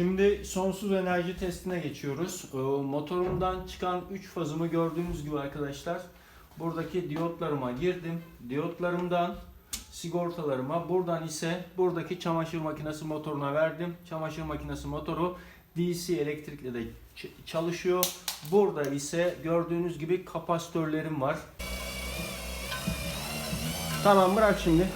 Şimdi sonsuz enerji testine geçiyoruz. Ee, Motorumdan çıkan 3 fazımı gördüğünüz gibi arkadaşlar. Buradaki diyotlarıma girdim. Diyotlarımdan sigortalarıma, buradan ise buradaki çamaşır makinesi motoruna verdim. Çamaşır makinesi motoru DC elektrikle de çalışıyor. Burada ise gördüğünüz gibi kapasitörlerim var. Tamam bırak şimdi.